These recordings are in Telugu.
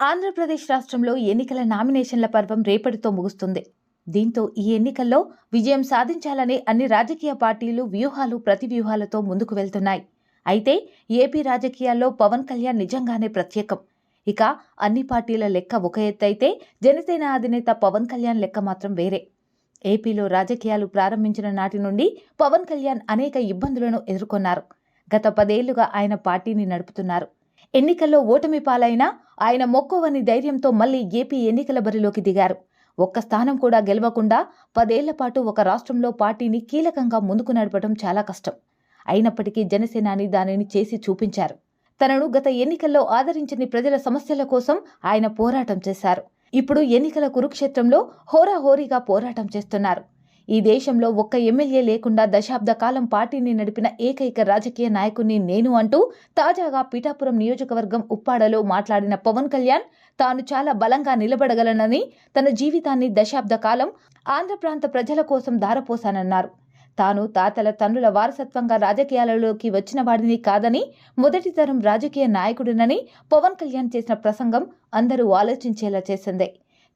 ఆంధ్రప్రదేశ్ రాష్ట్రంలో ఎన్నికల నామినేషన్ల పర్వం రేపటితో ముగుస్తుంది. దీంతో ఈ ఎన్నికల్లో విజయం సాధించాలనే అన్ని రాజకీయ పార్టీలు వ్యూహాలు ప్రతి వ్యూహాలతో ముందుకు వెళ్తున్నాయి. అయితే ఏపీ రాజకీయాల్లో పవన్ కళ్యాణ్ నిజంగానే ప్రత్యేకం. ఇక అన్ని పార్టీల లెక్క ఒక ఎత్తైతే జనసేన అధినేత పవన్ కళ్యాణ్ లెక్క మాత్రం వేరే. ఏపీలో రాజకీయాలు ప్రారంభించిన నాటి నుండి పవన్ కళ్యాణ్ అనేక ఇబ్బందులను ఎదుర్కొన్నారు. గత పదేళ్ళుగా ఆయన పార్టీని నడుపుతున్నారు. ఎన్నికల్లో ఓటమి పాలైనా ఆయన మొక్కువని ధైర్యంతో మళ్ళీ ఏపీ ఎన్నికల బరిలోకి దిగారు. ఒక్క స్థానం కూడా గెలవకుండా పదేళ్ళ పాటు ఒక రాష్ట్రంలో పార్టీని కీలకంగా ముందుకు నడపడం చాలా కష్టం. అయినప్పటికీ జనసేనాని దానిని చేసి చూపించారు. తనను గత ఎన్నికల్లో ఆదరించని ప్రజల సమస్యల కోసం ఆయన పోరాటం చేశారు. ఇప్పుడు ఎన్నికల కురుక్షేత్రంలో హోరాహోరీగా పోరాటం చేస్తున్నారు. ఈ దేశంలో ఒక్క ఎమ్మెల్యే లేకుండా దశాబ్ద కాలం పార్టీని నడిపిన ఏకైక రాజకీయ నాయకుణ్ణి నేను అంటూ తాజాగా పీఠాపురం నియోజకవర్గం ఉప్పాడలో మాట్లాడిన పవన్ కళ్యాణ్ తాను చాలా బలంగా నిలబడగలనని తన జీవితాన్ని దశాబ్ద కాలం ఆంధ్ర ప్రాంత ప్రజల కోసం దారపోశానన్నారు తాను తాతల తండ్రుల వారసత్వంగా రాజకీయాలలోకి వచ్చిన వాడిని కాదని మొదటి తరం రాజకీయ నాయకుడినని పవన్ కళ్యాణ్ చేసిన ప్రసంగం అందరూ ఆలోచించేలా చేసిందే.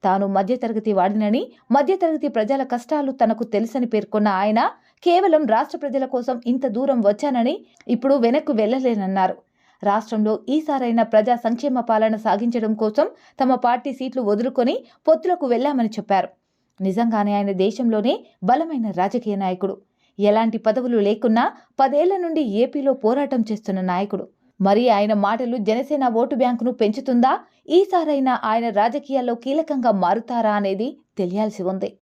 తాను మధ్యతరగతి వాడినని మధ్యతరగతి ప్రజల కష్టాలు తనకు తెలుసని పేర్కొన్న ఆయన కేవలం రాష్ట్ర ప్రజల కోసం ఇంత దూరం వచ్చానని ఇప్పుడు వెనక్కు వెళ్ళలేనన్నారు రాష్ట్రంలో ఈసారైన ప్రజా సంక్షేమ పాలన సాగించడం కోసం తమ పార్టీ సీట్లు వదులుకొని పొత్తులకు వెళ్ళామని చెప్పారు. నిజంగానే ఆయన దేశంలోనే బలమైన రాజకీయ నాయకుడు. ఎలాంటి పదవులు లేకున్నా పదేళ్ళ నుండి ఏపీలో పోరాటం చేస్తున్న నాయకుడు. మరి ఆయన మాటలు జనసేన ఓటు బ్యాంకును పెంచుతుందా? ఈసారైనా ఆయన రాజకీయాల్లో కీలకంగా మారుతారా అనేది తెలియాల్సి ఉంది.